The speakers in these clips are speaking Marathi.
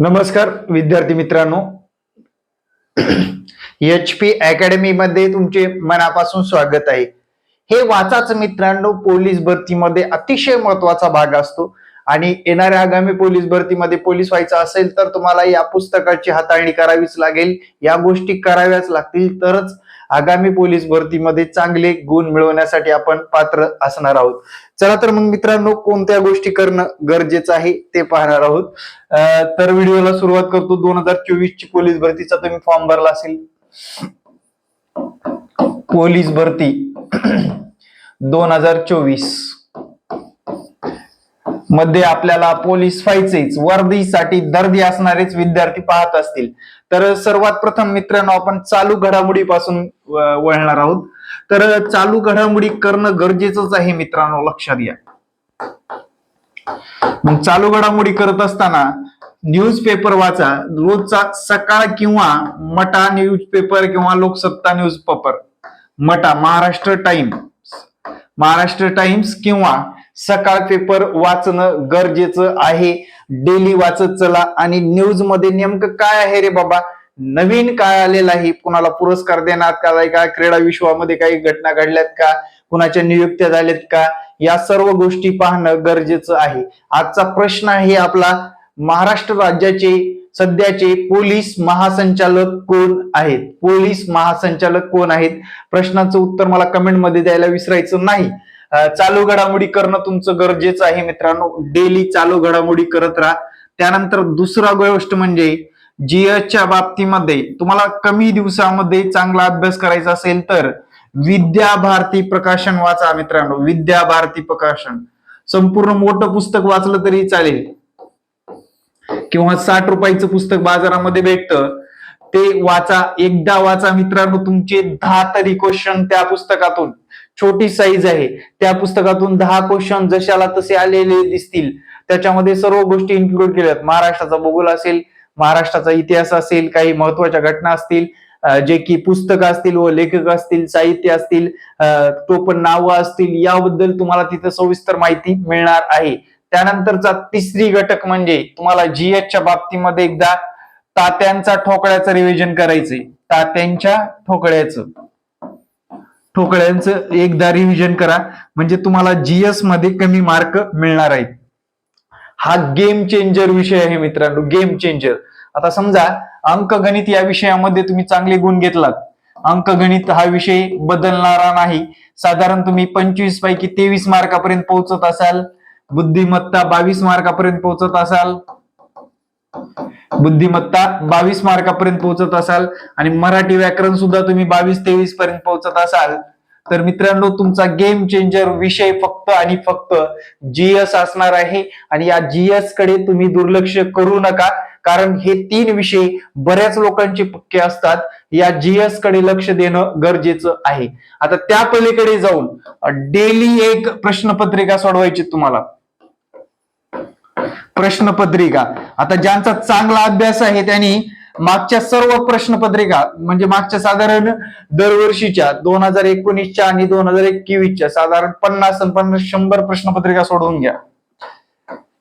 नमस्कार विद्यार्थी मित्रांनो. एच पी अकॅडमी मध्ये तुमचे मनापासून स्वागत आहे. हे वाचाच मित्रांनो पोलीस भरतीमध्ये अतिशय महत्त्वाचा भाग असतो. आणि येणाऱ्या आगामी पोलीस भरतीमध्ये पोलीस व्हायचं असेल तर तुम्हाला या पुस्तकाची हाताळणी करावीच लागेल. या गोष्टी कराव्याच लागतील तरच आगामी पोलीस भरतीमध्ये चांगले गुण मिळवण्यासाठी आपण पात्र असणार आहोत. चला तर मग मित्रांनो कोणत्या गोष्टी करणं गरजेचं आहे ते पाहणार आहोत. तर व्हिडिओला सुरुवात करतो. दोन हजार चोवीस ची पोलीस भरतीचा तुम्ही फॉर्म भरला असेल. पोलीस भरती दोन हजार चोवीस. मध्ये आपल्याला पोलीस व्हायचेच वर्दीसाठी दर्दी असणारेच विद्यार्थी पाहत असतील. तर सर्वात प्रथम मित्रांनो आपण चालू घडामोडीपासून वळणार आहोत. तर चालू घडामोडी करणं गरजेचंच आहे मित्रांनो लक्षात घ्या. मग चालू घडामोडी करत असताना न्यूजपेपर वाचा. रोजचा सकाळ किंवा मटा न्यूजपेपर किंवा Loksatta news paper Mata Maharashtra Times. Maharashtra Times किंवा सकाळ पेपर वाचणं गरजेचं आहे. डेली वाचत चला आणि न्यूजमध्ये नेमकं काय आहे रे बाबा? नवीन काय आलेलं आहे? कुणाला पुरस्कार देण्यात आलाय का क्रीडा विश्वामध्ये काही घटना घडल्यात का? कुणाच्या नियुक्त्या झाल्यात का? या सर्व गोष्टी पाहणं गरजेचं आहे. आजचा प्रश्न आहे आपला महाराष्ट्र राज्याचे सध्याचे पोलीस महासंचालक कोण आहेत? पोलीस महासंचालक कोण आहेत? प्रश्नाचं उत्तर मला कमेंटमध्ये द्यायला विसरायचं नाही. चालू घडामोडी करणं तुमचं गरजेचं आहे मित्रांनो. डेली चालू घडामोडी करत राहा. त्यानंतर दुसरा गोष्ट म्हणजे जीएसच्या च्या बाबतीमध्ये तुम्हाला कमी दिवसामध्ये चांगला अभ्यास करायचा असेल तर विद्या भारती प्रकाशन वाचा मित्रांनो. विद्या भारती प्रकाशन. संपूर्ण मोठं पुस्तक वाचलं तरी चालेल. किंवा साठ रुपयाचं पुस्तक बाजारामध्ये भेटतं. ते वाचा. एकदा वाचा मित्रांनो. तुमचे दहा तरी क्वेश्चन त्या पुस्तकातून. छोटी साईज आहे. त्या पुस्तकातून दहा क्वेश्चन जशाला तसे आलेले दिसतील. त्याच्यामध्ये सर्व गोष्टी इन्क्लूड केल्यात. महाराष्ट्राचा भूगोल असेल महाराष्ट्राचा इतिहास असेल काही महत्त्वाच्या घटना असतील जे की पुस्तकं असतील व लेखक असतील साहित्य असतील टोपण नावं असतील याबद्दल तुम्हाला तिथं सविस्तर माहिती मिळणार आहे. त्यानंतरचा तिसरी घटक म्हणजे तुम्हाला GS च्या बाबतीमध्ये एकदा तात्यांचा ठोकळ्याचं रिव्हिजन करायचंय. तात्यांच्या ठोकळ्याचं. ठोकळ्यांचं एकदा रिव्हिजन करा. म्हणजे तुम्हाला जीएसमध्ये कमी मार्क मिळणार आहेत. हा गेम चेंजर विषय आहे मित्रांनो गेम चेंजर आता समजा अंकगणित या विषयामध्ये तुम्ही चांगले गुण घेतलात. अंकगणित हा विषय बदलणारा नाही. साधारण तुम्ही पंचवीस पैकी तेवीस मार्कापर्यंत पोहोचत असाल. बुद्धिमत्ता बावीस मार्कापर्यंत पोहोचत असाल. बुद्धिमत्ता बावीस मार्कापर्यंत पोहोचत असाल आणि मराठी व्याकरण सुद्धा तुम्ही बावीस तेवीस पर्यंत पोहोचत असाल तर मित्रांनो तुमचा गेम चेंजर विषय फक्त आणि फक्त जीएस असणार आहे. आणि या जीएसकडे तुम्ही दुर्लक्ष करू नका कारण हे तीन विषय बऱ्याच लोकांचे पक्के असतात. या जीएसकडे लक्ष देणं गरजेचं आहे. आता त्या पलीकडे जाऊन डेली एक प्रश्नपत्रिका सोडवायची तुम्हाला. प्रश्नपत्रिका. आता ज्यांचा चांगला अभ्यास आहे त्यांनी मागच्या सर्व प्रश्नपत्रिका म्हणजे मागच्या साधारण दरवर्षीच्या दोन हजार एकोणीसच्या आणि दोन हजार एकवीसच्या साधारण पन्नास पन्नास शंभर प्रश्नपत्रिका सोडवून घ्या.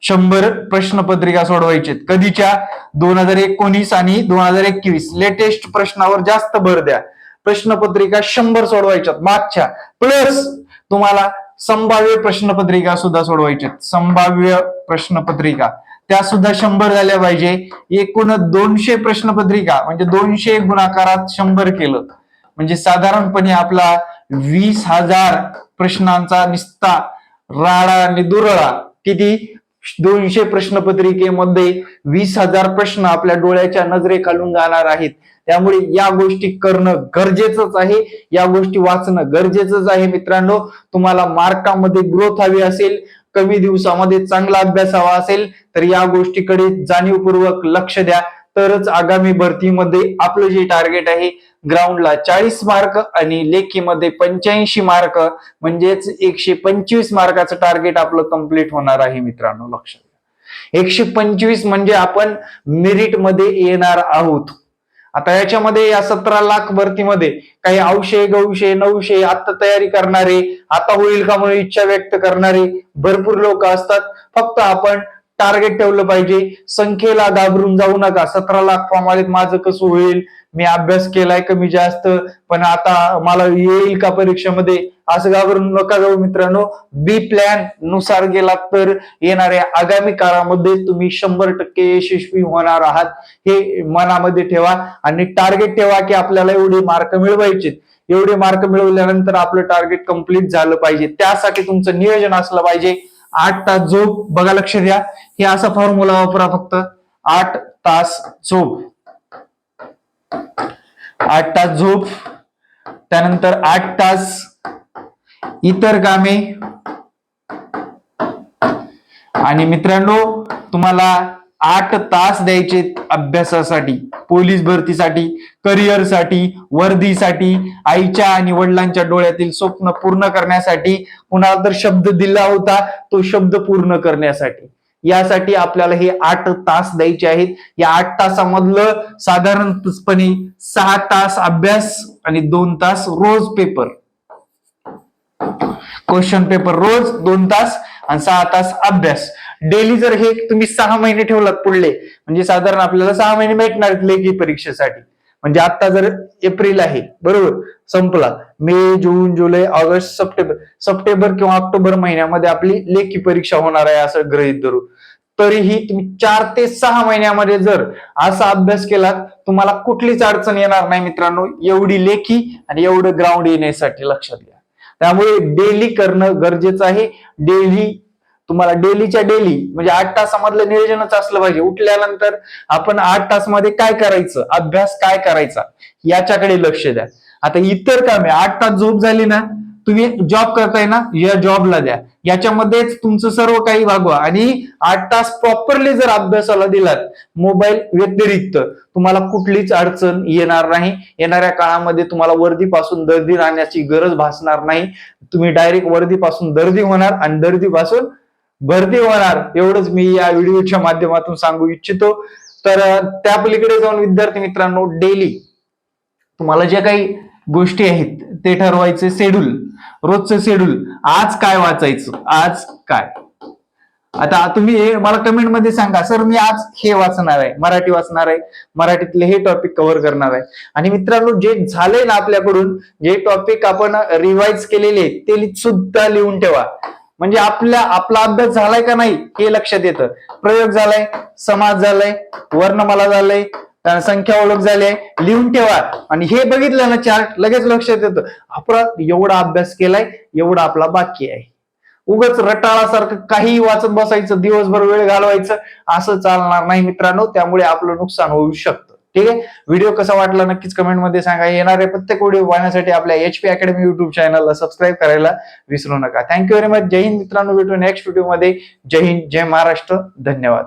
शंभर प्रश्नपत्रिका सोडवायचे कधीच्या? दोन हजार एकोणीस आणि दोन हजार एकवीस. लेटेस्ट प्रश्नावर जास्त भर द्या. प्रश्नपत्रिका शंभर सोडवायच्यात मागच्या. प्लस तुम्हाला संभाव्य प्रश्नपत्रिका सुद्धा सोडवायच्या संभाव्य प्रश्नपत्रिका. त्या सुद्धा शंभर झाल्या पाहिजे. एकूण दोनशे प्रश्नपत्रिका म्हणजे दोनशे गुणाकारात शंभर केलं. म्हणजे साधारणपणे आपला वीस हजार प्रश्नांचा निस्ता राडा आणि दुरळा किती? दोनशे प्रश्नपत्रिकेमध्ये वीस हजार प्रश्न आपल्या डोळ्याच्या नजरेखालून जाणार आहेत. त्यामुळे या गोष्टी करणं गरजेचंच आहे. या गोष्टी वाचणं गरजेचंच आहे मित्रांनो. तुम्हाला मार्कामध्ये ग्रोथ हवी असेल कमी दिवसामध्ये चांगला अभ्यास हवा असेल तर या गोष्टीकडे जाणीवपूर्वक लक्ष द्या. तरच आगामी भरतीमध्ये आपलं जे टार्गेट आहे ग्राउंडला चाळीस मार्क आणि लेखीमध्ये पंच्याऐंशी मार्क म्हणजेच एकशे पंचवीस मार्काचं टार्गेट आपलं कंप्लीट होणार आहे मित्रांनो लक्षात एकशे पंचवीस म्हणजे आपण मेरिटमध्ये येणार आहोत. आता याच्यामध्ये या सतरा लाख भरतीमध्ये काही औशे गौशे नऊशे आता तयारी करणारे आता होईल का म्हणून इच्छा व्यक्त करणारे भरपूर लोक असतात. फक्त आपण टार्गेट ठेवलं पाहिजे. संख्येला घाबरून जाऊ नका. सतरा लाख फॉर्म आलेत माझं कसं होईल? मी अभ्यास केलाय कमी जास्त पण आता मला येईल का परीक्षेमध्ये? असं घाबरून नका जाऊ मित्रांनो. बी प्लॅननुसार गेला तर येणाऱ्या आगामी काळामध्ये तुम्ही शंभर टक्के यशस्वी होणार आहात. हे मनामध्ये ठेवा आणि टार्गेट ठेवा की आपल्याला एवढे मार्क मिळवायचे. एवढे मार्क मिळवल्यानंतर आपलं टार्गेट कंप्लीट झालं पाहिजे. त्यासाठी तुमचं नियोजन असलं पाहिजे. आठ तास झोप बघा लक्ष द्या. हे असा फॉर्म्युला वापरा फक्त. आठ तास झोप. आठ तास झोप. त्यानंतर आठ तास इतर कामे. आणि मित्रांनो तुम्हाला आठ तास द्यायचे अभ्यासासाठी पोलीस भरतीसाठी करिअरसाठी वर्दीसाठी आईच्या आणि वडिलांच्या डोळ्यातील स्वप्न पूर्ण करण्यासाठी. कुणाला तर शब्द दिला होता तो शब्द पूर्ण करण्यासाठी. यासाठी आपल्याला हे आठ तास द्यायचे आहेत. या आठ तासामधलं साधारणपणे सहा तास अभ्यास आणि दोन तास रोज पेपर. क्वेश्चन पेपर रोज दोन तास आणि सहा तास अभ्यास. डेली जर हे तुम्ही सहा महिने ठेवलात पुढले म्हणजे साधारण आपल्याला सहा महिने भेटणार लेखी परीक्षेसाठी. म्हणजे आता जर एप्रिल आहे बरोबर संपला. मे जून जुलै ऑगस्ट सप्टेंबर सप्टेंबर किंवा ऑक्टोबर महिन्यामध्ये आपली लेखी परीक्षा होणार आहे असं गृहित धरू. तरीही तुम्ही चार ते सहा महिन्यामध्ये जर असा अभ्यास केलात तुम्हाला कुठलीच अडचण येणार नाही मित्रांनो. एवढी लेखी आणि एवढं ग्राउंड येण्यासाठी लक्षात घ्या. त्यामुळे डेली करणं गरजेचं आहे. डेली तुम्हाला डेलीच्या डेली म्हणजे आठ तासामधलं नियोजनच असलं पाहिजे. उठल्यानंतर आपण आठ तासमध्ये काय करायचं? अभ्यास काय करायचा? याच्याकडे लक्ष द्या. आता इतर कामे आठ तास झोप झाली ना तुम्ही जॉब करताय ना या जॉबला द्या. याच्यामध्येच तुमचं सर्व काही भागवा. आणि आठ तास प्रॉपरली जर अभ्यासाला दिलात मोबाईल व्यतिरिक्त तुम्हाला कुठलीच अडचण येणार नाही. येणाऱ्या काळामध्ये तुम्हाला वर्दीपासून दर्दी राहण्याची गरज भासणार नाही. तुम्ही डायरेक्ट वर्दीपासून दर्दी होणार आणि दर्दीपासून भरती होणार एवढंच मी या व्हिडिओच्या माध्यमातून सांगू इच्छितो. तर त्या पलीकडे जाऊन विद्यार्थी मित्रांनो डेली तुम्हाला ज्या काही गोष्टी आहेत ते ठरवायचे शेड्यूल. रोजचं शेड्यूल. आज काय वाचायचं? आज काय? आता तुम्ही मला कमेंटमध्ये सांगा सर मी आज हे वाचणार आहे मराठी वाचणार आहे मराठीतले हे टॉपिक कव्हर करणार आहे. आणि मित्रांनो जे झाले ना आपल्याकडून जे टॉपिक आपण रिवाइज केलेले ते सुद्धा लिहून ठेवा. म्हणजे आपल्या आपला अभ्यास झालाय का नाही हे लक्षात येतं. प्रयोग झालाय समाज झालाय वर्णमाला झालंय संख्या ओळख झाली आहे लिहून ठेवा. आणि हे बघितलं ना चार्ट लगेच लक्षात येतं. आपण एवढा अभ्यास केलाय एवढा आपला बाकी आहे. उगाच रटाळासारखं काही वाचत बसायचं दिवसभर वेळ घालवायचं असं चालणार नाही मित्रांनो. त्यामुळे आपलं नुकसान होऊ शकतं. ठीक आहे? व्हिडिओ कसा वाटला नक्कीच कमेंटमध्ये सांगा. येणारे प्रत्येक व्हिडिओ पाहण्यासाठी आपल्या एचपी अकॅडमी युट्यूब चॅनलला सबस्क्राईब करायला विसरू नका. थँक्यू व्हेरी मच जय हिंद मित्रांनो. भेटू नेक्स्ट व्हिडिओमध्ये जय हिंद जय महाराष्ट्र. धन्यवाद.